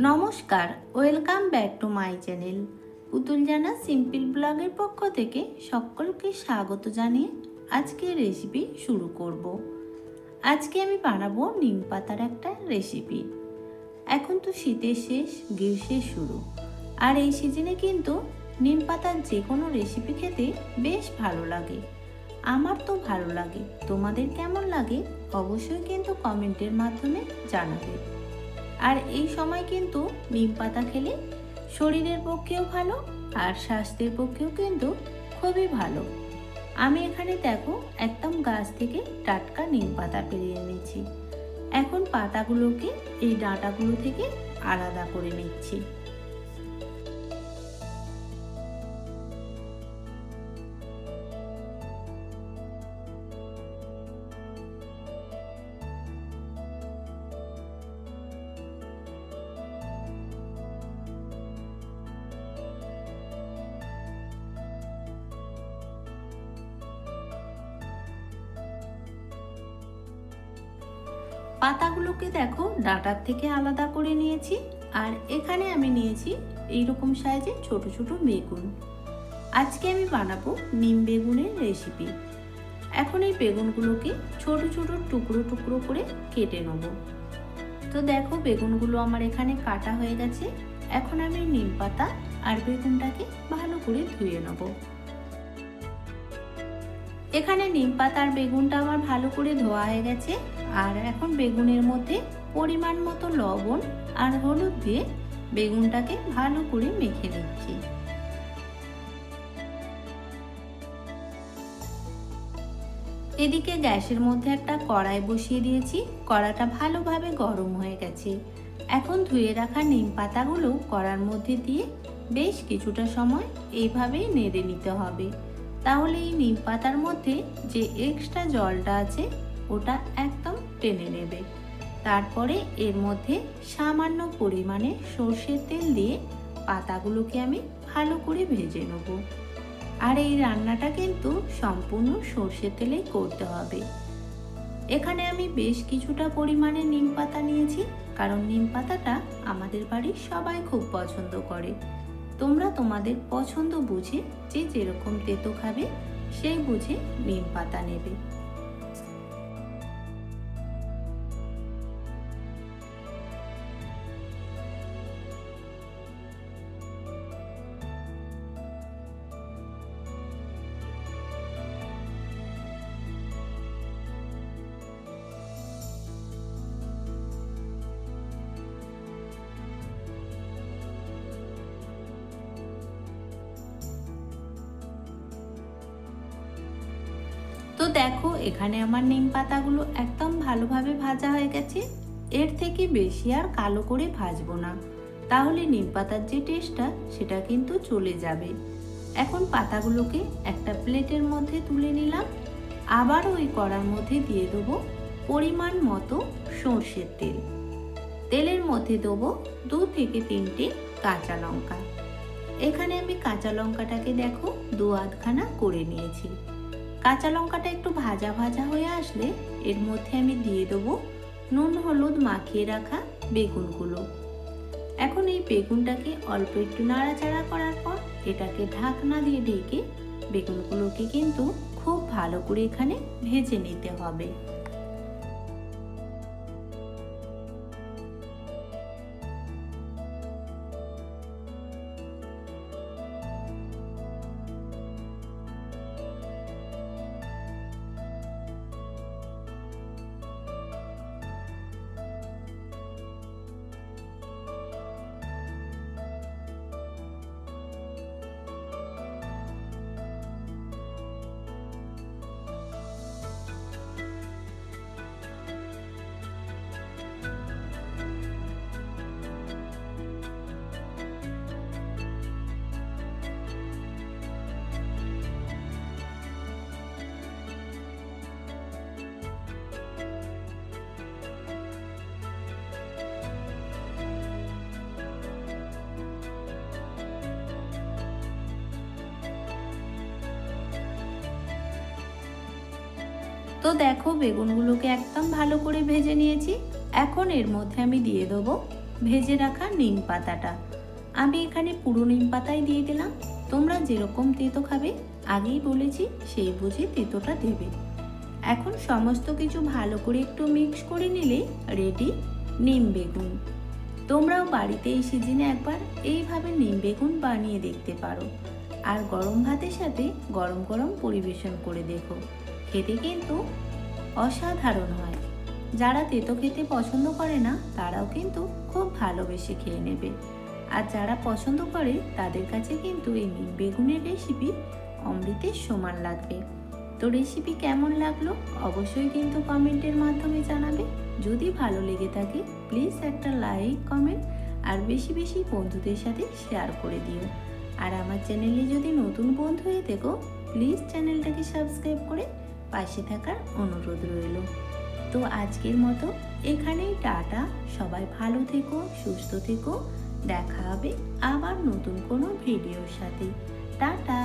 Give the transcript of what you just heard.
নমস্কার, welcome back to my channel. Putul Jana simple ব্লগের পক্ষ থেকে সকলকে স্বাগত জানিয়ে আজকে রেসিপি শুরু করব। আজকে আমি বানাবো নিম পাতার একটা রেসিপি। এখন তো শীতের শেষ, গ্রীষ্মের শুরু। আর এই সিজনে কিন্তু নিম পাতার যে কোনো রেসিপি খেতে বেশ ভালো লাগে। আমার তো ভালো লাগে। তোমাদের কেমন লাগে অবশ্যই কিন্তু কমেন্টের মাধ্যমে জানাবে। আর এই সময় কিন্তু নিম পাতা খেলে শরীরের পক্ষেও ভালো আর স্বাস্থ্যের পক্ষেও কিন্তু খুবই ভালো। আমি এখানে দেখো একদম গাছ থেকে টাটকা নিম পাতা পেরিয়ে নিচ্ছি। এখন পাতাগুলোকে এই ডাঁটাগুলো থেকে আলাদা করে নিচ্ছি। পাতাগুলোকে দেখো, ডাঁটার থেকে আলাদা করে নিয়েছি। আর এখানে আমি নিয়েছি এইরকম সাইজে ছোট ছোট বেগুন। আজকে আমি বানাবো নিম বেগুনের রেসিপি এখন এই বেগুনগুলোকে ছোট ছোট টুকরো টুকরো করে কেটে নেব। তো দেখো, বেগুনগুলো আমার এখানে কাটা হয়ে গেছে। এখন আমি নিম পাতা আর বেগুনটাকে ভালো করে ধুয়ে নেব। এখানে নিম পাতা আর বেগুনটা আমার ভালো করে ধোয়া হয়ে গেছে। আর এখন বেগুনের মধ্যে পরিমাণ মতো লবণ আর হলুদ দিয়ে বেগুনটাকে ভালো করে মেখে নিচ্ছি। এদিকে গ্যাসের মধ্যে একটা কড়াই বসিয়ে দিয়েছি, কড়াটা ভালোভাবে গরম হয়ে গেছে। এখন ধুয়ে রাখা নিম পাতাগুলো কড়ার মধ্যে দিয়ে বেশ কিছুটা সময় এইভাবেই নেড়ে নিতে হবে। তাহলে এই নিম পাতার মধ্যে যে এক্সট্রা জলটা আছে, ওটা একদম টেনে নেবে। তারপরে এর মধ্যে সামান্য পরিমাণে সর্ষের তেল দিয়ে পাতাগুলোকে আমি ভালো করে ভেজে নেব। আর এই রান্নাটা কিন্তু সম্পূর্ণ সর্ষের তেলেই করতে হবে। এখানে আমি বেশ কিছুটা পরিমাণে নিম পাতা নিয়েছি, কারণ নিম পাতাটা আমাদের বাড়ির সবাই খুব পছন্দ করে। তোমরা তোমাদের পছন্দ বুঝে যে যেরকম তেতো খাবে, সেই বুঝে নিম পাতা নেবে। দেখো, এখানে আমার নিম পাতাগুলো একদম ভালোভাবে ভাজা হয়ে গেছে। এর থেকে বেশি আর কালো করে ভাজবো না। তাহলে নিম পাতার যে টেস্টটা সেটা কিন্তু চলে যাবে। এখন পাতাগুলোকে একটা প্লেটের মধ্যে তুলে নিলাম। আবার ওই কড়ার মধ্যে দিয়ে দেবো পরিমাণ মতো সর্ষের তেল। তেলের মধ্যে দেবো দু থেকে তিনটে কাঁচা লঙ্কা। এখানে আমি কাঁচা লঙ্কাটাকে দেখো দু আধখানা করে নিয়েছি। কাঁচা লঙ্কাটা একটু ভাজা ভাজা হয়ে আসলে এর মধ্যে আমি দিয়ে দেবো নুন, হলুদ মাখিয়ে রাখা বেগুনগুলো। এখন এই বেগুনটাকে অল্প একটু নাড়াচাড়া করার পর এটাকে ঢাকনা দিয়ে ঢেকে বেগুনগুলোকে কিন্তু খুব ভালো করে এখানে ভেজে নিতে হবে। তো দেখো, বেগুনগুলোকে একদম ভালো করে ভেজে নিয়েছি। এখন এর মধ্যে আমি দিয়ে দেবো ভেজে রাখা নিম পাতাটা। আমি এখানে পুরো নিম পাতাই দিয়ে দিলাম। তোমরা যেরকম তেতো খাবে, আগেই বলেছি, সেই বুঝে তেতোটা দেবে। এখন সমস্ত কিছু ভালো করে একটু মিক্স করে নিলে রেডি নিম বেগুন। তোমরাও বাড়িতে এই সিজনে একবার এইভাবে নিম বেগুন বানিয়ে দেখতে পারো। আর গরম ভাতের সাথে গরম গরম পরিবেশন করে দেখো। খেতে কিন্তু অসাধারণ হয়। যারা তেতো খেতে পছন্দ করে না, তারাও কিন্তু খুব ভালোবেসে খেয়ে নেবে। আর যারা পছন্দ করে, তাদের কাছে কিন্তু এই বেগুনের রেসিপি অমৃতের সমান লাগবে। তো রেসিপি কেমন লাগল, অবশ্যই কিন্তু কমেন্টের মাধ্যমে জানাবে। যদি ভালো লেগে থাকে প্লিজ একটা লাইক কমেন্ট আর বেশি বেশি বন্ধুদের সাথে শেয়ার করে দিও। আর আমার চ্যানেলে যদি নতুন বন্ধু হয়ে থেকো প্লিজ চ্যানেলটাকে সাবস্ক্রাইব করে পাশে থাকার অনুরোধ রইল। তো আজকের মতো এখানেই টাটা। সবাই ভালো থেকো, সুস্থ থেকো। দেখা হবে আবার নতুন কোনো ভিডিওর সাথে। টাটা!